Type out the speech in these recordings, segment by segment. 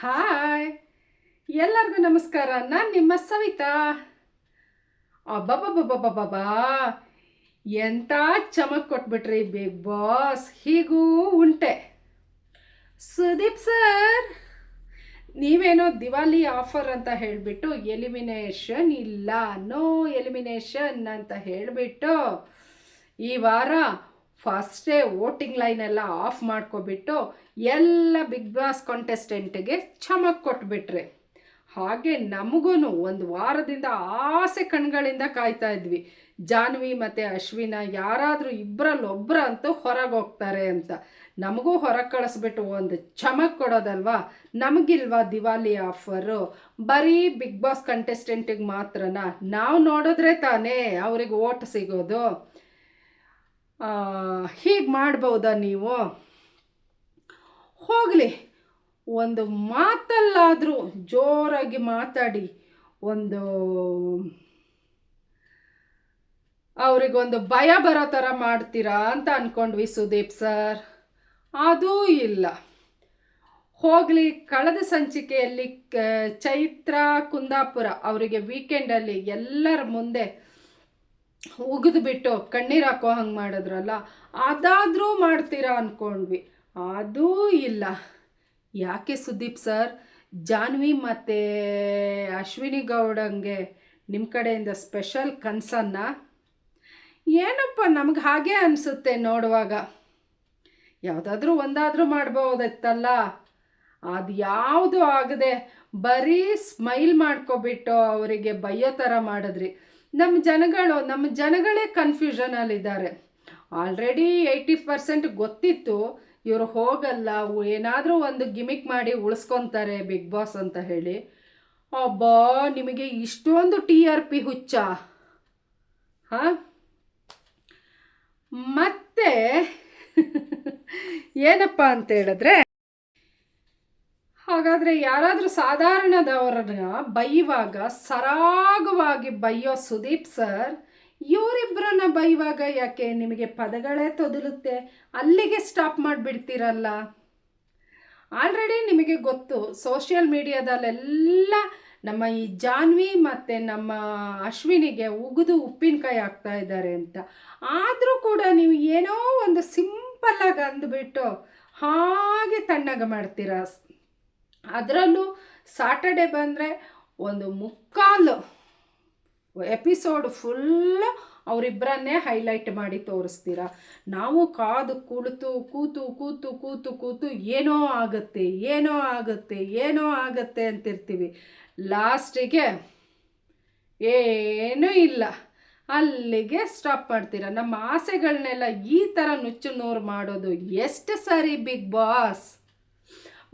Hi. ಎಲ್ಲರಿಗೂ ನಮಸ್ಕಾರ. ನಾನು ನಿಮ್ಮ ಸವಿತಾ. ಅಬ್ಬಬ್ಬಬ್ಬಬ್ಬಬ್ಬಾ ಎಂಥ ಚಮಕ್ ಕೊಟ್ಬಿಟ್ರಿ ಬಿಗ್ ಬಾಸ್ ಹೀಗೂ ಉಂಟೆ. ಸುದೀಪ್ ಸರ್, ನೀವೇನೋ ದಿವಾಲಿ ಆಫರ್ ಅಂತ ಹೇಳಿಬಿಟ್ಟು ಎಲಿಮಿನೇಷನ್ ಇಲ್ಲ. ನೋ ಎಲಿಮಿನೇಷನ್ ಅಂತ ಹೇಳಿಬಿಟ್ಟು ಈ ವಾರ ಫಸ್ಟೇ ವೋಟಿಂಗ್ ಎಲ್ಲ ಆಫ್ ಮಾಡ್ಕೊಬಿಟ್ಟು ಎಲ್ಲ ಬಿಗ್ ಬಾಸ್ ಕಾಂಟೆಸ್ಟೆಂಟ್ಗೆ ಚಮಕ್ ಕೊಟ್ಬಿಟ್ರೆ. ಹಾಗೆ ನಮಗೂ ಒಂದು ವಾರದಿಂದ ಆಸೆ ಕಣ್ಗಳಿಂದ ಕಾಯ್ತಾ ಇದ್ವಿ. ಜಾನ್ವಿ ಮತ್ತು ಅಶ್ವಿನ ಯಾರಾದರೂ ಇಬ್ಬರಲ್ಲಿ ಒಬ್ಬರು ಅಂತೂ ಹೊರಗೆ ಹೋಗ್ತಾರೆ ಅಂತ. ನಮಗೂ ಹೊರಗೆ ಕಳಿಸ್ಬಿಟ್ಟು ಒಂದು ಚಮಕ್ ಕೊಡೋದಲ್ವಾ? ನಮಗಿಲ್ವಾ ದಿವಾಲಿ ಆಫರು ಬರೀ ಬಿಗ್ ಬಾಸ್ ಕಂಟೆಸ್ಟೆಂಟಿಗೆ ಮಾತ್ರನಾ? ನಾವು ನೋಡಿದ್ರೆ ತಾನೇ ಅವ್ರಿಗೆ ಓಟ್ ಸಿಗೋದು. ಹೀಗೆ ಮಾಡ್ಬೋದಾ ನೀವು? ಹೋಗಲಿ, ಒಂದು ಮಾತಲ್ಲಾದರೂ ಜೋರಾಗಿ ಮಾತಾಡಿ, ಒಂದು ಅವರಿಗೊಂದು ಭಯ ಬರೋ ಥರ ಮಾಡ್ತೀರಾ ಅಂತ ಅಂದ್ಕೊಂಡ್ವಿ ಸುದೀಪ್ ಸರ್. ಅದೂ ಇಲ್ಲ. ಹೋಗಲಿ, ಕಳೆದ ಸಂಚಿಕೆಯಲ್ಲಿ ಚೈತ್ರ ಕುಂದಾಪುರ ಅವರಿಗೆ ವೀಕೆಂಡಲ್ಲಿ ಎಲ್ಲರ ಮುಂದೆ ಉಗಿದು ಬಿಟ್ಟು ಕಣ್ಣೀರು ಹಾಕೋ ಹಂಗೆ ಮಾಡಿದ್ರಲ್ಲ, ಅದಾದರೂ ಮಾಡ್ತೀರಾ ಅಂದ್ಕೊಂಡ್ವಿ ಅದೂ ಇಲ್ಲ. ಯಾಕೆ ಸುದೀಪ್ ಸರ್? ಜಾನ್ವಿ ಮತ್ತು ಅಶ್ವಿನಿ ಗೌಡಂಗೆ ನಿಮ್ಮ ಕಡೆಯಿಂದ ಸ್ಪೆಷಲ್ ಕನ್ಸನ್ನ? ಏನಪ್ಪ ನಮ್ಗೆ ಹಾಗೆ ಅನಿಸುತ್ತೆ ನೋಡುವಾಗ. ಯಾವುದಾದ್ರೂ ಒಂದಾದರೂ ಮಾಡ್ಬೋದಿತ್ತಲ್ಲ. ಅದು ಯಾವುದು ಆಗದೆ ಬರೀ ಸ್ಮೈಲ್ ಮಾಡ್ಕೊಬಿಟ್ಟು ಅವರಿಗೆ ಬಯ್ಯೋ ಥರ ಮಾಡಿದ್ರಿ. ನಮ್ಮ ಜನಗಳು ನಮ್ಮ ಜನಗಳೇ ಕನ್ಫ್ಯೂಷನಲ್ಲಿದ್ದಾರೆ ಆಲ್ರೆಡಿ ಏಯ್ಟಿ ಪರ್ಸೆಂಟ್ ಗೊತ್ತಿತ್ತು, ಇವರು ಹೋಗಲ್ಲ ಏನಾದರೂ ಒಂದು ಗಿಮಿಕ್ ಮಾಡಿ ಉಳಿಸ್ಕೊತಾರೆ ಬಿಗ್ ಬಾಸ್ ಅಂತ ಹೇಳಿ. ಅಬ್ಬಾ, ನಿಮಗೆ ಇಷ್ಟೊಂದು ಟಿ ಆರ್ ಪಿ ಹುಚ್ಚ. ಹಾಂ? ಮತ್ತೆ, ಏನಪ್ಪ ಅಂತ ಹೇಳಿದ್ರೆ ಹಾಗಾದರೆ ಯಾರಾದರೂ ಸಾಧಾರಣದವರನ್ನ ಬೈಯುವಾಗ, ಸರಾಗವಾಗಿ ಬೈಯೋ ಸುದೀಪ್ ಸರ್ ಇವರಿಬ್ಬರನ್ನ ಬೈಯುವಾಗ ಯಾಕೆ ನಿಮಗೆ ಪದಗಳೇ ತೊದಲುತ್ತೆ? ಅಲ್ಲಿಗೆ ಸ್ಟಾಪ್ ಮಾಡಿಬಿಡ್ತೀರಲ್ಲ? ಆಲ್ರೆಡಿ ನಿಮಗೆ ಗೊತ್ತು ಸೋಷಿಯಲ್ ಮೀಡಿಯಾದಲ್ಲೆಲ್ಲ ನಮ್ಮ ಈ ಜಾನ್ವಿ ಮತ್ತು ನಮ್ಮ ಅಶ್ವಿನಿಗೆ ಉಗಿದು ಉಪ್ಪಿನಕಾಯಿ ಹಾಕ್ತಾ ಇದ್ದಾರೆ ಅಂತ. ಆದರೂ ಕೂಡ ನೀವು ಏನೋ ಒಂದು ಸಿಂಪಲ್ಲಾಗಿ ಅಂದ್ಬಿಟ್ಟು ಹಾಗೆ ತಣ್ಣಗೆ ಮಾಡ್ತೀರಾ? ಅದರಲ್ಲೂ ಸಾಟರ್ಡೆ ಬಂದರೆ ಒಂದು ಮುಕ್ಕಾಲು ಎಪಿಸೋಡ್ ಫುಲ್ಲು ಅವರಿಬ್ಬರನ್ನೇ ಹೈಲೈಟ್ ಮಾಡಿ ತೋರಿಸ್ತೀರಾ? ನಾವು ಕಾದು ಕುಳಿತು, ಕೂತು ಕೂತು ಕೂತು ಕೂತು ಏನೋ ಆಗುತ್ತೆ ಏನೋ ಆಗುತ್ತೆ ಏನೋ ಆಗುತ್ತೆ ಅಂತಿರ್ತೀವಿ. ಲಾಸ್ಟಿಗೆ ಏನೂ ಇಲ್ಲ. ಅಲ್ಲಿಗೆ ಸ್ಟಾಪ್ ಮಾಡ್ತೀರ? ನಮ್ಮ ಆಸೆಗಳನ್ನೆಲ್ಲ ಈ ಥರ ನುಚ್ಚು ನೂರು ಮಾಡೋದು ಎಷ್ಟು ಸರಿ ಬಿಗ್ ಬಾಸ್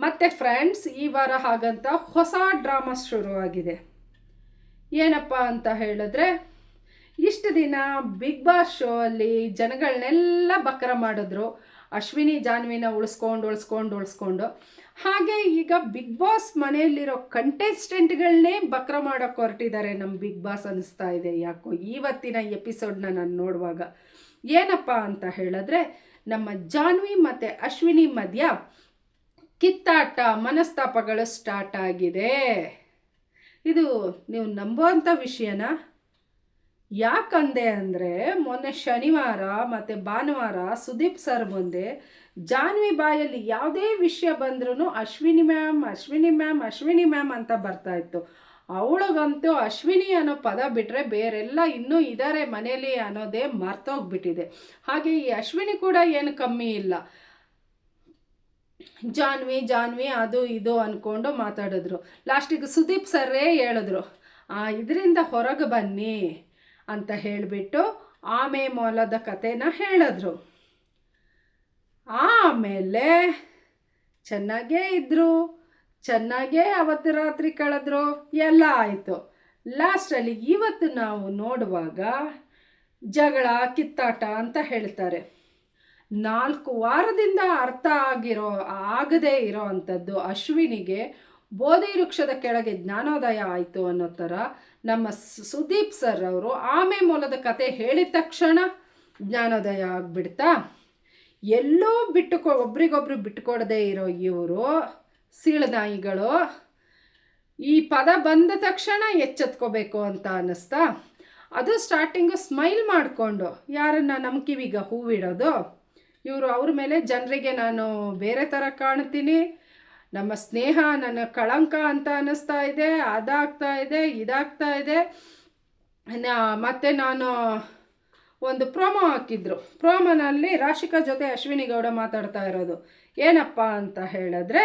ಮತ್ತು ಫ್ರೆಂಡ್ಸ್, ಈ ವಾರ ಹಾಗಂತ ಹೊಸ ಡ್ರಾಮಾ ಶುರುವಾಗಿದೆ. ಏನಪ್ಪ ಅಂತ ಹೇಳಿದ್ರೆ, ಇಷ್ಟು ದಿನ ಬಿಗ್ ಬಾಸ್ ಶೋ ಅಲ್ಲಿ ಜನಗಳನ್ನೆಲ್ಲ ಬಕ್ರ ಮಾಡಿದ್ರು. ಅಶ್ವಿನಿ, ಜಾನ್ವಿನ ಉಳಿಸ್ಕೊಂಡು ಉಳಿಸ್ಕೊಂಡು ಉಳಿಸ್ಕೊಂಡು. ಹಾಗೆ ಈಗ ಬಿಗ್ ಬಾಸ್ ಮನೆಯಲ್ಲಿರೋ ಕಂಟೆಸ್ಟೆಂಟ್ಗಳನ್ನೇ ಬಕ್ರ ಮಾಡೋಕ್ಕೆ ಹೊರಟಿದ್ದಾರೆ ನಮ್ಮ ಬಿಗ್ ಬಾಸ್ ಅನಿಸ್ತಾ ಇದೆ. ಯಾಕೋ ಇವತ್ತಿನ ಎಪಿಸೋಡ್ನ ನಾನು ನೋಡುವಾಗ. ಏನಪ್ಪ ಅಂತ ಹೇಳಿದ್ರೆ, ನಮ್ಮ ಜಾನ್ವಿ ಮತ್ತು ಅಶ್ವಿನಿ ಮಧ್ಯ ಕಿತ್ತಾಟ, ಮನಸ್ತಾಪಗಳು ಸ್ಟಾರ್ಟ್ ಆಗಿದೆ. ಇದು ನೀವು ನಂಬುವಂಥ ವಿಷಯನ? ಯಾಕಂದೆ ಅಂದರೆ, ಮೊನ್ನೆ ಶನಿವಾರ ಮತ್ತು ಭಾನುವಾರ ಸುದೀಪ್ ಸರ್ ಮುಂದೆ ಜಾನ್ವಿ ಬಾಯಲ್ಲಿ ಯಾವುದೇ ವಿಷಯ ಬಂದ್ರೂ Ashwini ma'am Ashwini ma'am Ashwini ma'am ಅಂತ ಬರ್ತಾ ಇತ್ತು. ಅವಳಿಗಂತೂ ಅಶ್ವಿನಿ ಅನ್ನೋ ಪದ ಬಿಟ್ಟರೆ ಬೇರೆಲ್ಲ ಇನ್ನೂ ಇದ್ದಾರೆ ಮನೇಲಿ ಅನ್ನೋದೇ ಮರ್ತೋಗ್ಬಿಟ್ಟಿದೆ. ಹಾಗೆ ಈ ಅಶ್ವಿನಿ ಕೂಡ ಏನು ಕಮ್ಮಿ ಇಲ್ಲ. ಜಾನ್ವಿ ಜಾನ್ವಿ, ಅದು ಇದು ಅಂದ್ಕೊಂಡು ಮಾತಾಡಿದ್ರು. ಲಾಸ್ಟಿಗೆ ಸುದೀಪ್ ಸರ್ರೇ ಹೇಳಿದ್ರು ಇದರಿಂದ ಹೊರಗೆ ಬನ್ನಿ ಅಂತ ಹೇಳಿಬಿಟ್ಟು ಆಮೆ ಮೊಲದ ಕಥೆನ ಹೇಳಿದ್ರು. ಆಮೇಲೆ ಚೆನ್ನಾಗೇ ಇದ್ದರು ಚೆನ್ನಾಗೇ ಅವತ್ತು ರಾತ್ರಿ ಕಳೆದ್ರು, ಎಲ್ಲ ಆಯಿತು. ಲಾಸ್ಟಲ್ಲಿ ಇವತ್ತು ನಾವು ನೋಡುವಾಗ ಜಗಳ, ಕಿತ್ತಾಟ ಅಂತ ಹೇಳ್ತಾರೆ. ನಾಲ್ಕು ವಾರದಿಂದ ಅರ್ಥ ಆಗಿರೋ, ಆಗದೇ ಇರೋ ಅಂಥದ್ದು ಅಶ್ವಿನಿಗೆ ಬೋಧಿ ವೃಕ್ಷದ ಕೆಳಗೆ ಜ್ಞಾನೋದಯ ಆಯಿತು ಅನ್ನೋ ಥರ ನಮ್ಮ ಸುದೀಪ್ ಸರ್ ಅವರು ಆಮೆ ಮೂಲದ ಕತೆ ಹೇಳಿದ ತಕ್ಷಣ ಜ್ಞಾನೋದಯ ಆಗಿಬಿಡ್ತಾ, ಎಲ್ಲೋ ಬಿಟ್ಟುಕೊ, ಒಬ್ರಿಗೊಬ್ರು ಬಿಟ್ಟುಕೊಡದೇ ಇರೋ ಇವರು ಸೀಳನಾಯಿಗಳು ಈ ಪದ ಬಂದ ತಕ್ಷಣ ಎಚ್ಚೆತ್ಕೋಬೇಕು ಅಂತ ಅನ್ನಿಸ್ತಾ, ಅದು ಸ್ಟಾರ್ಟಿಂಗು ಸ್ಮೈಲ್ ಮಾಡಿಕೊಂಡು, ಯಾರನ್ನ ನಮ್ಮ ಕಿವಿಗ ಹೂವಿಡೋದು? ಇವರು ಅವ್ರ ಮೇಲೆ ಜನರಿಗೆ ನಾನು ಬೇರೆ ಥರ ಕಾಣ್ತೀನಿ. ನಮ್ಮ ಸ್ನೇಹ, ನನ್ನ ಕಳಂಕ ಅಂತ ಅನ್ನಿಸ್ತಾ ಇದೆ, ಅದಾಗ್ತಾ ಇದೆ, ಇದಾಗ್ತಾ ಇದೆ. ಮತ್ತು ನಾನು ಒಂದು ಪ್ರೋಮೋ ಹಾಕಿದ್ರು. ಪ್ರೋಮೋನಲ್ಲಿ ರಾಶಿಕಾ ಜೊತೆ ಅಶ್ವಿನಿ ಗೌಡ ಮಾತಾಡ್ತಾ ಇರೋದು. ಏನಪ್ಪ ಅಂತ ಹೇಳಿದ್ರೆ,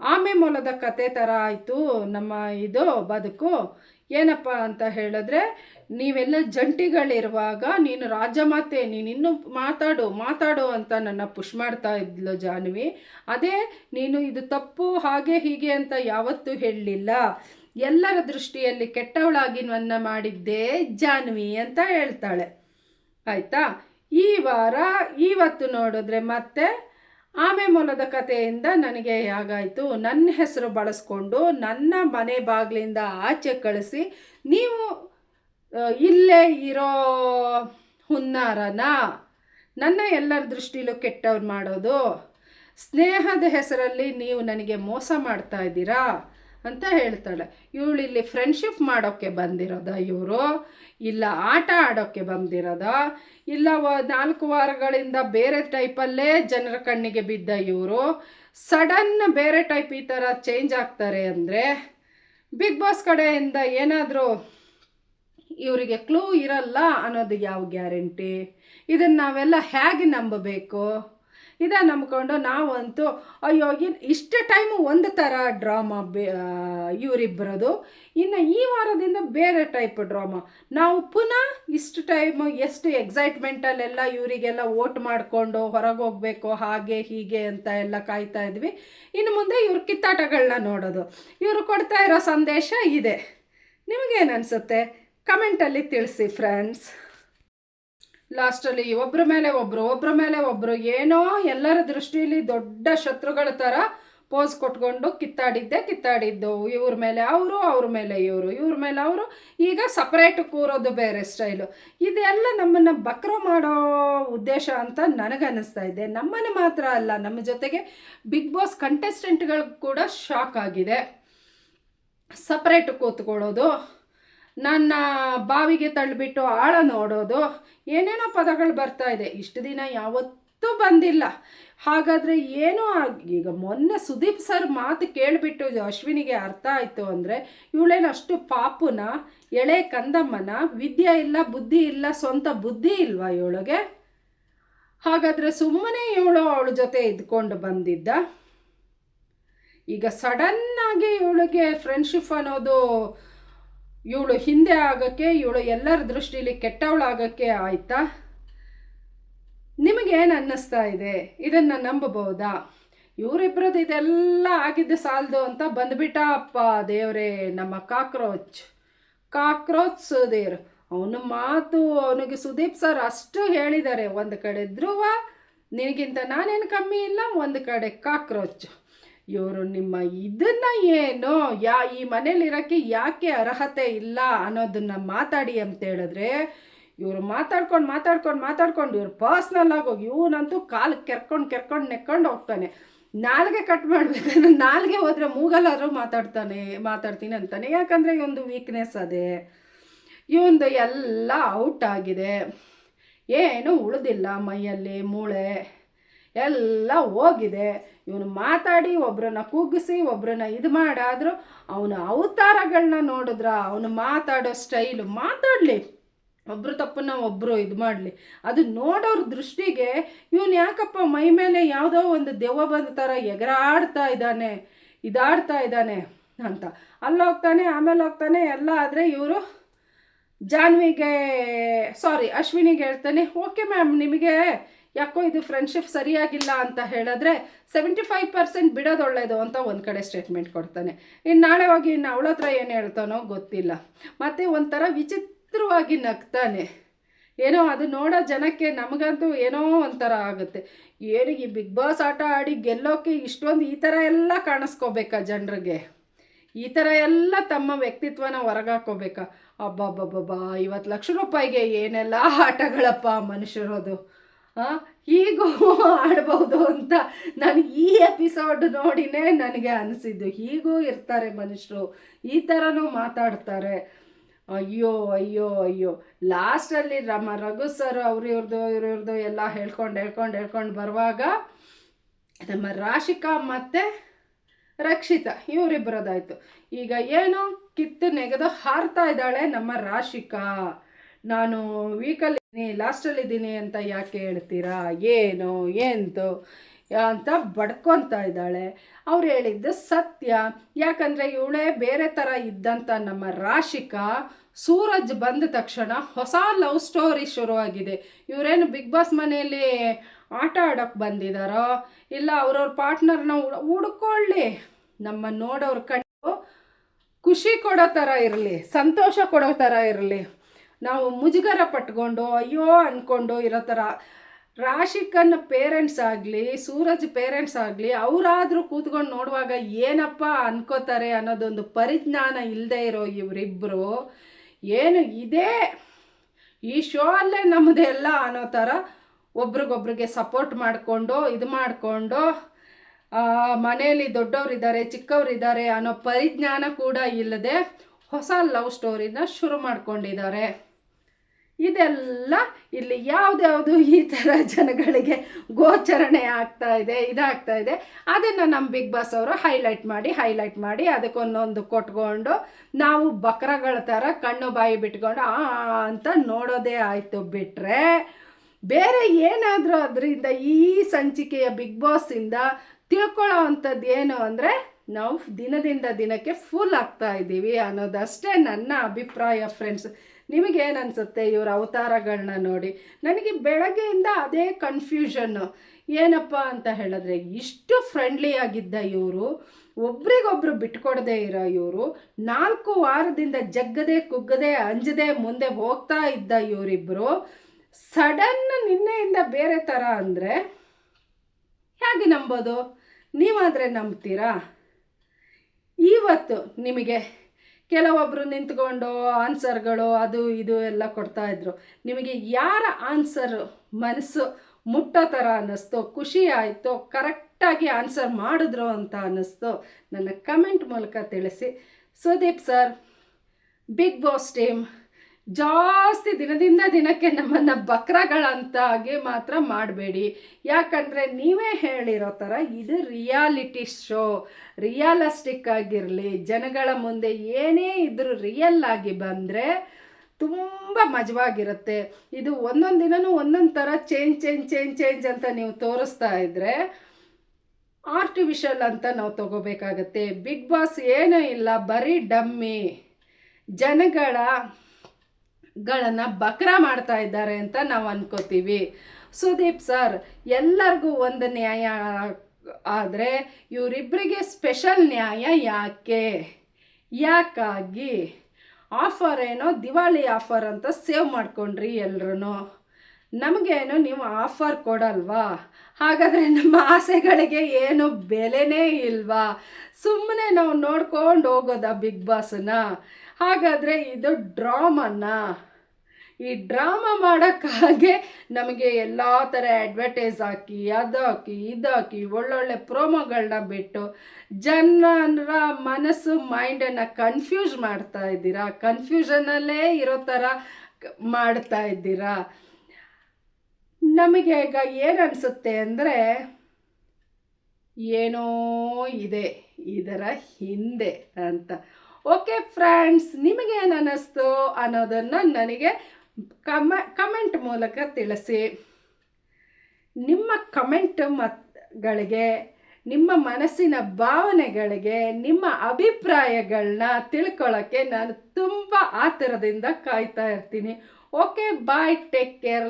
ಆಮೆ ಮೂಲದ ಕತೆ ಥರ ಆಯಿತು, ನಮ್ಮ ಇದು ಬದುಕು. ಏನಪ್ಪ ಅಂತ ಹೇಳಿದ್ರೆ ನೀವೆಲ್ಲ ಜಂಟಿಗಳಿರುವಾಗ ನೀನು ರಾಜಮಾತೆ, ನೀನು ಇನ್ನೂ ಮಾತಾಡು ಮಾತಾಡು ಅಂತ ನನ್ನ ಪುಷ್ ಮಾಡ್ತಾ ಇದ್ಲು ಜಾನ್ವಿ. ಅದೇ, ನೀನು ಇದು ತಪ್ಪು, ಹಾಗೆ, ಹೀಗೆ ಅಂತ ಯಾವತ್ತೂ ಹೇಳಲಿಲ್ಲ. ಎಲ್ಲರ ದೃಷ್ಟಿಯಲ್ಲಿ ಕೆಟ್ಟವಳಾಗಿ ನನ್ನ ಮಾಡಿದ್ದೇ ಜಾನ್ವಿ ಅಂತ ಹೇಳ್ತಾಳೆ. ಆಯಿತಾ? ಈ ವಾರ ಇವತ್ತು ನೋಡಿದ್ರೆ ಮತ್ತೆ ಆಮೆ ಮೂಲದ ಕಥೆಯಿಂದ ನನಗೆ ಹೇಗಾಯಿತು. ನನ್ನ ಹೆಸರು ಬಳಸ್ಕೊಂಡು ನನ್ನ ಮನೆ ಬಾಗಿಲಿಂದ ಆಚೆ ಕಳಿಸಿ, ನೀವು ಇಲ್ಲೇ ಇರೋ ಹುನ್ನಾರನ ನನ್ನ ಎಲ್ಲರ ದೃಷ್ಟಿಲೂ ಕೆಟ್ಟವ್ರು ಮಾಡೋದು. ಸ್ನೇಹದ ಹೆಸರಲ್ಲಿ ನೀವು ನನಗೆ ಮೋಸ ಮಾಡ್ತಾ ಇದ್ದೀರಾ ಅಂತ ಹೇಳ್ತಾಳೆ. ಇವಳು ಇಲ್ಲಿ ಫ್ರೆಂಡ್ಶಿಪ್ ಮಾಡೋಕ್ಕೆ ಬಂದಿರೋದ ಇವರು? ಇಲ್ಲ ಆಟ ಆಡೋಕ್ಕೆ ಬಂದಿರೋದ? ಇಲ್ಲ ನಾಲ್ಕು ವಾರಗಳಿಂದ ಬೇರೆ ಟೈಪಲ್ಲೇ ಜನರ ಕಣ್ಣಿಗೆ ಬಿದ್ದ ಇವರು? ಸಡನ್ ಬೇರೆ ಟೈಪ್ ಈ ಥರ ಚೇಂಜ್ ಆಗ್ತಾರೆ ಅಂದರೆ ಬಿಗ್ ಬಾಸ್ ಕಡೆಯಿಂದ ಏನಾದರೂ ಇವರಿಗೆ ಕ್ಲೂ ಇರಲ್ಲ ಅನ್ನೋದು ಯಾವ ಗ್ಯಾರಂಟಿ ಇದನ್ನು ನಾವೆಲ್ಲ ಹೇಗೆ ನಂಬಬೇಕು? ಇದ ನಂಬ್ಕೊಂಡು ನಾವಂತೂ, ಅಯ್ಯೋ ಇಷ್ಟು ಟೈಮು ಒಂದು ಥರ ಡ್ರಾಮಾ ಬೇ ಇವರಿಬ್ಬರದು ಇನ್ನು ಈ ವಾರದಿಂದ ಬೇರೆ ಟೈಪ್ ಡ್ರಾಮಾ ನಾವು ಪುನಃ ಇಷ್ಟು ಟೈಮು ಎಷ್ಟು ಎಕ್ಸೈಟ್ಮೆಂಟಲ್ಲೆಲ್ಲ ಇವರಿಗೆಲ್ಲ ಓಟ್ ಮಾಡಿಕೊಂಡು ಹೊರಗೆ ಹೋಗಬೇಕು, ಹಾಗೆ ಹೀಗೆ ಅಂತ ಎಲ್ಲ ಕಾಯ್ತಾ ಇದ್ವಿ. ಇನ್ನು ಮುಂದೆ ಇವ್ರ ಕಿತ್ತಾಟಗಳನ್ನ ನೋಡೋದು. ಇವರು ಕೊಡ್ತಾ ಇರೋ ಸಂದೇಶ ಇದೆ. ನಿಮಗೇನು ಅನಿಸುತ್ತೆ? ಕಮೆಂಟಲ್ಲಿ ತಿಳಿಸಿ ಫ್ರೆಂಡ್ಸ್. ಲಾಸ್ಟಲ್ಲಿ ಒಬ್ಬರ ಮೇಲೆ ಒಬ್ಬರು ಒಬ್ಬರ ಮೇಲೆ ಒಬ್ಬರು ಏನೋ ಎಲ್ಲರ ದೃಷ್ಟಿಯಲ್ಲಿ ದೊಡ್ಡ ಶತ್ರುಗಳ ಥರ ಪೋಸ್ ಕೊಟ್ಕೊಂಡು ಕಿತ್ತಾಡಿದ್ದೆ, ಕಿತ್ತಾಡಿದ್ದು. ಇವ್ರ ಮೇಲೆ ಅವರು, ಅವ್ರ ಮೇಲೆ ಇವರು, ಇವ್ರ ಮೇಲೆ ಅವರು. ಈಗ ಸಪ್ರೇಟ್ ಕೂರೋದು ಬೇರೆ ಸ್ಟೈಲು ಇದೆಲ್ಲ ನಮ್ಮನ್ನು ಬಕ್ರ ಮಾಡೋ ಉದ್ದೇಶ ಅಂತ ನನಗನ್ನಿಸ್ತಾ ಇದೆ. ನಮ್ಮನ್ನು ಮಾತ್ರ ಅಲ್ಲ, ನಮ್ಮ ಜೊತೆಗೆ ಬಿಗ್ ಬಾಸ್ ಕಂಟೆಸ್ಟೆಂಟ್ಗಳು ಕೂಡ ಶಾಕ್ ಆಗಿದೆ. ಸಪ್ರೇಟ್ ಕೂತ್ಕೊಳ್ಳೋದು. ನನ್ನ ಬಾವಿಗೆ ತಳ್ಳಿಬಿಟ್ಟು ಆಳ ನೋಡೋದು ಏನೇನೋ ಪದಗಳು ಬರ್ತಾ ಇದೆ. ಇಷ್ಟು ದಿನ ಯಾವತ್ತೂ ಬಂದಿಲ್ಲ. ಹಾಗಾದರೆ ಏನೋ ಈಗ ಮೊನ್ನೆ ಸುದೀಪ್ ಸರ್ ಮಾತು ಕೇಳಿಬಿಟ್ಟು ಅಶ್ವಿನಿಗೆ ಅರ್ಥ ಆಯಿತು ಅಂದರೆ ಇವಳೇನು ಅಷ್ಟು ಪಾಪುನ, ಎಳೆ ಕಂದಮ್ಮನ, ವಿದ್ಯೆ ಇಲ್ಲ, ಬುದ್ಧಿ ಇಲ್ಲ, ಸ್ವಂತ ಬುದ್ಧಿ ಇಲ್ವಾ ಇವಳಿಗೆ? ಹಾಗಾದರೆ ಸುಮ್ಮನೆ ಇವಳು ಅವಳ ಜೊತೆ ಇದ್ಕೊಂಡು ಬಂದಿದ್ದ? ಈಗ ಸಡನ್ನಾಗಿ ಇವಳಿಗೆ ಫ್ರೆಂಡ್ಶಿಪ್ ಅನ್ನೋದು ಇವಳು ಹಿಂದೆ ಆಗೋಕ್ಕೆ, ಇವಳು ಎಲ್ಲರ ದೃಷ್ಟಿಲಿ ಕೆಟ್ಟವಳಾಗೋಕ್ಕೆ ಆಯ್ತಾ? ನಿಮಗೇನು ಅನ್ನಿಸ್ತಾ ಇದೆ? ಇದನ್ನು ನಂಬಬಹುದಾ? ಇವರಿಬ್ಬರದ್ದು ಇದೆಲ್ಲ ಆಗಿದ್ದು ಸಾಲದು ಅಂತ ಬಂದ್ಬಿಟ್ಟ ಅಪ್ಪ ದೇವರೇ, ನಮ್ಮ ಕಾಕ್ರೋಚ್. ಕಾಕ್ರೋಚ್ ಸುಧೀರ್, ಅವನ ಮಾತು ಅವನಿಗೆ ಸುದೀಪ್ ಸರ್ ಅಷ್ಟು ಹೇಳಿದ್ದಾರೆ. ಒಂದು ಕಡೆ ಧ್ರುವ, ನಿನಗಿಂತ ನಾನೇನು ಕಮ್ಮಿ ಇಲ್ಲ, ಒಂದು ಕಡೆ ಕಾಕ್ರೋಚ್. ಇವರು ನಿಮ್ಮ ಇದನ್ನ ಏನು? ಯಾ, ಈ ಮನೇಲಿರೋಕ್ಕೆ ಯಾಕೆ ಅರ್ಹತೆ ಇಲ್ಲ ಅನ್ನೋದನ್ನ ಮಾತಾಡಿ ಅಂತ ಹೇಳಿದ್ರೆ, ಇವರು ಮಾತಾಡ್ಕೊಂಡು ಮಾತಾಡ್ಕೊಂಡು ಮಾತಾಡ್ಕೊಂಡು ಇವ್ರು ಪರ್ಸ್ನಲ್ ಹೋಗಿ ಇವನಂತೂ ಕಾಲು ಕೆರ್ಕೊಂಡು ಕೆರ್ಕೊಂಡು ನೆಕ್ಕೊಂಡು ಹೋಗ್ತಾನೆ. ನಾಲ್ಗೆ ಕಟ್ ಮಾಡಬೇಕಂದ್ರೆ ನಾಲ್ಗೆ ಹೋದರೆ ಮೂಗಲ್ಲಾದ್ರೂ ಮಾತಾಡ್ತಾನೆ, ಮಾತಾಡ್ತೀನಿ ಅಂತಾನೆ. ಯಾಕಂದರೆ ಇವೊಂದು ವೀಕ್ನೆಸ್ ಅದೇ. ಇವಂದು ಎಲ್ಲ ಔಟ್ ಆಗಿದೆ. ಏನು ಉಳಿದಿಲ್ಲ ಮೈಯಲ್ಲಿ, ಮೂಳೆ ಎಲ್ಲ ಹೋಗಿದೆ. ಇವನು ಮಾತಾಡಿ ಒಬ್ಬರನ್ನ ಕೂಗಿಸಿ, ಒಬ್ರನ್ನ ಇದು ಮಾಡಾದರೂ ಅವನ ಅವತಾರಗಳನ್ನ ನೋಡಿದ್ರ ಅವನು ಮಾತಾಡೋ ಸ್ಟೈಲು ಮಾತಾಡಲಿ. ಒಬ್ಬರು ತಪ್ಪನ್ನ ಒಬ್ಬರು ಇದು ಮಾಡಲಿ. ಅದು ನೋಡೋರ ದೃಷ್ಟಿಗೆ ಇವನು ಯಾಕಪ್ಪ ಮೈ ಮೇಲೆ ಯಾವುದೋ ಒಂದು ದೆವ್ವ ಬಂದ ಥರ ಎಗರಾಡ್ತಾ ಇದ್ದಾನೆ, ಇದಾಡ್ತಾ ಇದ್ದಾನೆ ಅಂತ. ಅಲ್ಲಿ ಹೋಗ್ತಾನೆ ಆಮೇಲೆ ಹೋಗ್ತಾನೆ ಎಲ್ಲ ಆದರೆ ಇವರು ಜಾನ್ವಿಗೆ ಸಾರಿ ಅಶ್ವಿನಿಗೆ ಹೇಳ್ತಾನೆ, ಓಕೆ ಮ್ಯಾಮ್, ನಿಮಗೆ ಯಾಕೋ ಇದು ಫ್ರೆಂಡ್ಶಿಪ್ ಸರಿಯಾಗಿಲ್ಲ ಅಂತ ಹೇಳಿದ್ರೆ ಸೆವೆಂಟಿ ಫೈವ್ ಪರ್ಸೆಂಟ್ ಬಿಡೋದು ಒಳ್ಳೆಯದು ಅಂತ ಒಂದು ಕಡೆ ಸ್ಟೇಟ್ಮೆಂಟ್ ಕೊಡ್ತಾನೆ. ಇನ್ನು ನಾಳೆ ಹೋಗಿ ಇನ್ನು ಅವಳ ಹತ್ರ ಏನು ಹೇಳ್ತಾನೋ ಗೊತ್ತಿಲ್ಲ. ಮತ್ತು ಒಂಥರ ವಿಚಿತ್ರವಾಗಿ ನಗ್ತಾನೆ. ಏನೋ ಅದು ನೋಡೋ ಜನಕ್ಕೆ ನಮಗಂತೂ ಏನೋ ಒಂಥರ ಆಗುತ್ತೆ. ಏನು ಈ ಬಿಗ್ ಬಾಸ್ ಆಟ ಆಡಿ ಗೆಲ್ಲೋಕೆ ಇಷ್ಟೊಂದು ಈ ಥರ ಎಲ್ಲ ಕಾಣಿಸ್ಕೋಬೇಕಾ ಜನರಿಗೆ? ಈ ಥರ ಎಲ್ಲ ತಮ್ಮ ವ್ಯಕ್ತಿತ್ವನ ಹೊರಗಾಕೋಬೇಕಾ ಅಬ್ಬಬ್ಬಬ್ಬಬ್ಬಾ, ಐವತ್ತು ಲಕ್ಷ ರೂಪಾಯಿಗೆ ಏನೆಲ್ಲ ಆಟಗಳಪ್ಪ ಮನುಷ್ಯರೋದು. ಹೀಗೂ ಆಡ್ಬೋದು ಅಂತ ನಾನು ಈ ಎಪಿಸೋಡ್ ನೋಡಿನೇ ನನಗೆ ಅನಿಸಿದ್ದು. ಹೀಗೂ ಇರ್ತಾರೆ ಮನುಷ್ಯರು. ಈ ಥರನೂ ಮಾತಾಡ್ತಾರೆ. ಅಯ್ಯೋ ಅಯ್ಯೋ ಅಯ್ಯೋ. ಲಾಸ್ಟಲ್ಲಿ ರಮ ರಘು ಸರ್ ಅವ್ರ ಇವ್ರದ್ದು ಇವ್ರದ್ದು ಎಲ್ಲ ಹೇಳ್ಕೊಂಡು ಹೇಳ್ಕೊಂಡು ಹೇಳ್ಕೊಂಡು ಬರುವಾಗ ನಮ್ಮ ರಾಶಿಕಾ ಮತ್ತು ರಕ್ಷಿತಾ ಇವರಿಬ್ಬರದಾಯ್ತು ಈಗ ಏನು ಕಿತ್ತು ನೆಗೆದು ಹಾರ್ತಾ ಇದ್ದಾಳೆ ನಮ್ಮ ರಾಶಿಕಾ. ನಾನು ವೀಕಲ್ಲಿ ಲಾಸ್ಟಲ್ಲಿದ್ದೀನಿ ಅಂತ ಯಾಕೆ ಹೇಳ್ತೀರಾ? ಏನು, ಎಂತು? ಅಂತ ಬಡ್ಕೊತಾ ಇದ್ದಾಳೆ. ಅವ್ರು ಹೇಳಿದ್ದು ಸತ್ಯ. ಯಾಕಂದರೆ ಇವಳೇ ಬೇರೆ ಥರ ಇದ್ದಂಥ ನಮ್ಮ ರಾಶಿಕಾ ಸೂರಜ್ ಬಂದ ತಕ್ಷಣ ಹೊಸ ಲವ್ ಸ್ಟೋರಿ ಶುರುವಾಗಿದೆ. ಇವರೇನು ಬಿಗ್ ಬಾಸ್ ಮನೆಯಲ್ಲಿ ಆಟ ಆಡೋಕ್ಕೆ ಬಂದಿದ್ದಾರೋ ಇಲ್ಲ ಅವ್ರವ್ರ ಪಾರ್ಟ್ನರ್ನ ಹುಡ್ಕೊಳ್ಳಿ. ನಮ್ಮ ನೋಡೋರು ಕಣ್ಣು ಖುಷಿ ಕೊಡೋ ಥರ ಇರಲಿ, ಸಂತೋಷ ಕೊಡೋ ಥರ ಇರಲಿ. ನಾವು ಮುಜುಗರ ಪಟ್ಕೊಂಡು, ಅಯ್ಯೋ ಅಂದ್ಕೊಂಡು ಇರೋ ಥರ. ರಾಶಿಕನ್ನ ಪೇರೆಂಟ್ಸ್ ಆಗಲಿ, ಸೂರಜ್ ಪೇರೆಂಟ್ಸ್ ಆಗಲಿ, ಅವರಾದರೂ ಕೂತ್ಕೊಂಡು ನೋಡುವಾಗ ಏನಪ್ಪ ಅನ್ಕೋತಾರೆ ಅನ್ನೋದೊಂದು ಪರಿಜ್ಞಾನ ಇಲ್ಲದೆ ಇರೋ ಇವರಿಬ್ಬರು ಏನು ಇದೇ ಈ ಶೋ ಅಲ್ಲೇ ನಮ್ಮದೆಲ್ಲ ಅನ್ನೋ ಥರ ಒಬ್ರಿಗೊಬ್ರಿಗೆ ಸಪೋರ್ಟ್ ಮಾಡಿಕೊಂಡು, ಇದು ಮಾಡಿಕೊಂಡು ಮನೆಯಲ್ಲಿ ದೊಡ್ಡವರಿದ್ದಾರೆ, ಚಿಕ್ಕವರಿದ್ದಾರೆ ಅನ್ನೋ ಪರಿಜ್ಞಾನ ಕೂಡ ಇಲ್ಲದೆ ಹೊಸ ಲವ್ ಸ್ಟೋರಿನ ಶುರು ಮಾಡ್ಕೊಂಡಿದ್ದಾರೆ. ಇದೆಲ್ಲ ಇಲ್ಲಿ ಯಾವ್ದ್ಯಾವುದು ಈ ಥರ ಜನಗಳಿಗೆ ಗೋಚರಣೆ ಆಗ್ತಾ ಇದೆ, ಇದಾಗ್ತಾ ಇದೆ. ಅದನ್ನು ನಮ್ಮ ಬಿಗ್ ಬಾಸ್ ಅವರು ಹೈಲೈಟ್ ಮಾಡಿ ಹೈಲೈಟ್ ಮಾಡಿ ಅದಕ್ಕೊಂದೊಂದು ಕೊಟ್ಕೊಂಡು ನಾವು ಬಕ್ರಗಳ ಥರ ಕಣ್ಣು ಬಾಯಿ ಬಿಟ್ಕೊಂಡು, ಆ ಅಂತ ನೋಡೋದೇ ಆಯಿತು ಬಿಟ್ಟರೆ ಬೇರೆ ಏನಾದರೂ ಅದರಿಂದ ಈ ಸಂಚಿಕೆಯ ಬಿಗ್ ಬಾಸಿಂದ ತಿಳ್ಕೊಳ್ಳೋ ಅಂಥದ್ದು ಏನು ಅಂದರೆ ನಾವು ದಿನದಿಂದ ದಿನಕ್ಕೆ ಫುಲ್ ಆಗ್ತಾ ಇದ್ದೀವಿ ಅನ್ನೋದಷ್ಟೇ ನನ್ನ ಅಭಿಪ್ರಾಯ ಫ್ರೆಂಡ್ಸ್ ನಿಮಗೇನು ಅನಿಸುತ್ತೆ ಇವರ ಅವತಾರಗಳನ್ನ ನೋಡಿ? ನನಗೆ ಬೆಳಗ್ಗೆಯಿಂದ ಅದೇ ಕನ್ಫ್ಯೂಷನ್ನು ಏನಪ್ಪ ಅಂತ ಹೇಳಿದ್ರೆ, ಇಷ್ಟು ಫ್ರೆಂಡ್ಲಿ ಆಗಿದ್ದ ಇವರು, ಒಬ್ರಿಗೊಬ್ರು ಬಿಟ್ಕೊಡದೆ ಇರೋ ಇವರು, ನಾಲ್ಕು ವಾರದಿಂದ ಜಗ್ಗದೆ ಕುಗ್ಗದೆ ಅಂಜದೆ ಮುಂದೆ ಹೋಗ್ತಾ ಇದ್ದ ಇವರಿಬ್ಬರು ಸಡನ್ ನಿನ್ನೆಯಿಂದ ಬೇರೆ ಥರ ಅಂದರೆ, ಹೇಗೆ ನಂಬೋದು? ನೀವಾದರೆ ನಂಬ್ತೀರಾ? ಇವತ್ತು ನಿಮಗೆ ಕೆಲವೊಬ್ಬರು ನಿಂತ್ಕೊಂಡು ಆನ್ಸರ್ಗಳು ಅದು ಇದು ಎಲ್ಲ ಕೊಡ್ತಾ ಇದ್ರು. ನಿಮಗೆ ಯಾರ ಆನ್ಸರ್ ಮನಸ್ಸು ಮುಟ್ಟೋ ಥರ ಅನ್ನಿಸ್ತು? ಖುಷಿ ಆಯಿತು? ಕರೆಕ್ಟಾಗಿ ಆನ್ಸರ್ ಮಾಡಿದ್ರು ಅಂತ ಅನ್ನಿಸ್ತು? ನನ್ನ ಕಮೆಂಟ್ ಮೂಲಕ ತಿಳಿಸಿ. Sudeep sir, Bigg Boss team ಜಾಸ್ತಿ ದಿನದಿಂದ ದಿನಕ್ಕೆ ನಮ್ಮನ್ನು ಬಕ್ರಗಳಂತಾಗಿ ಮಾತ್ರ ಮಾಡಬೇಡಿ. ಯಾಕಂದರೆ ನೀವೇ ಹೇಳಿರೋ ಥರ ಇದು ರಿಯಾಲಿಟಿ ಶೋ. ರಿಯಾಲಿಸ್ಟಿಕ್ ಆಗಿರಲಿ, ಜನಗಳ ಮುಂದೆ ಏನೇ ಇದ್ರೂ ರಿಯಲ್ ಆಗಿ ಬಂದರೆ ತುಂಬ ಮಜವಾಗಿರುತ್ತೆ. ಇದು ಒಂದೊಂದು ದಿನವೂ ಒಂದೊಂದು ಥರ ಚೇಂಜ್ ಚೇಂಜ್ ಚೇಂಜ್ ಚೇಂಜ್ ಅಂತ ನೀವು ತೋರಿಸ್ತಾ ಇದ್ದರೆ ಆರ್ಟಿಫಿಷಿಯಲ್ ಅಂತ ನಾವು ತಗೋಬೇಕಾಗತ್ತೆ. ಬಿಗ್ ಬಾಸ್ ಏನೂ ಇಲ್ಲ, ಬರೀ ಡಮ್ಮಿ. ಜನಗಳ ಗಳನ್ನು ಬಕ್ರ ಮಾಡ್ತಾ ಇದ್ದಾರೆ ಅಂತ ನಾವು ಅನ್ಕೋತೀವಿ. ಸುದೀಪ್ ಸರ್, ಎಲ್ಲರಿಗೂ ಒಂದು ನ್ಯಾಯ ಆದರೆ ಇವರಿಬ್ಬರಿಗೆ ಸ್ಪೆಷಲ್ ನ್ಯಾಯ ಯಾಕೆ? ಯಾಕಾಗಿ? ಆಫರ್ ಏನೋ ದಿವಾಳಿ ಆಫರ್ ಅಂತ ಸೇವ್ ಮಾಡ್ಕೊಂಡ್ರಿ ಎಲ್ರೂ ನಮಗೇನು ನೀವು ಆಫರ್ ಕೊಡಲ್ವಾ? ಹಾಗಾದರೆ ನಮ್ಮ ಆಸೆಗಳಿಗೆ ಏನು ಬೆಲೆನೇ ಇಲ್ವಾ? ಸುಮ್ಮನೆ ನಾವು ನೋಡ್ಕೊಂಡು ಹೋಗೋದಾ ಬಿಗ್ ಬಾಸನ್ನ ಹಾಗಾದರೆ ಇದು ಡ್ರಾಮನ್ನ ಈ ಡ್ರಾಮಾ ಮಾಡೋಕ್ಕಾಗೆ ನಮಗೆ ಎಲ್ಲ ಥರ ಅಡ್ವರ್ಟೈಸ್ ಹಾಕಿ ಅದು ಹಾಕಿ ಇದು ಹಾಕಿ ಒಳ್ಳೊಳ್ಳೆ ಪ್ರೋಮೋಗಳನ್ನ ಬಿಟ್ಟು ಜನರ ಮನಸ್ಸು ಮೈಂಡನ್ನು ಕನ್ಫ್ಯೂಸ್ ಮಾಡ್ತಾ ಇದ್ದೀರಾ? ಕನ್ಫ್ಯೂಷನಲ್ಲೇ ಇರೋ ಥರ ಮಾಡ್ತಾ ಇದ್ದೀರಾ? ನಮಗೆ ಈಗ ಏನು ಅನಿಸುತ್ತೆ ಅಂದರೆ ಏನೋ ಇದೆ ಇದರ ಹಿಂದೆ ಅಂತ. ಓಕೆ ಫ್ರೆಂಡ್ಸ್ ನಿಮಗೇನು ಅನ್ನಿಸ್ತು ಅನ್ನೋದನ್ನು ನನಗೆ ಕಮ ಕಮೆಂಟ್ ಮೂಲಕ ತಿಳಿಸಿ. ನಿಮ್ಮ ಕಮೆಂಟ್ ಮತ್ಗಳಿಗೆ, ನಿಮ್ಮ ಮನಸ್ಸಿನ ಭಾವನೆಗಳಿಗೆ, ನಿಮ್ಮ ಅಭಿಪ್ರಾಯಗಳನ್ನ ತಿಳ್ಕೊಳ್ಳೋಕ್ಕೆ ನಾನು ತುಂಬ ಆತರದಿಂದ ಕಾಯ್ತಾ ಇರ್ತೀನಿ. Okay bye take care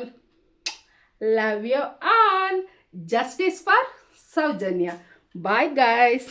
love you all justice for Soujanya bye guys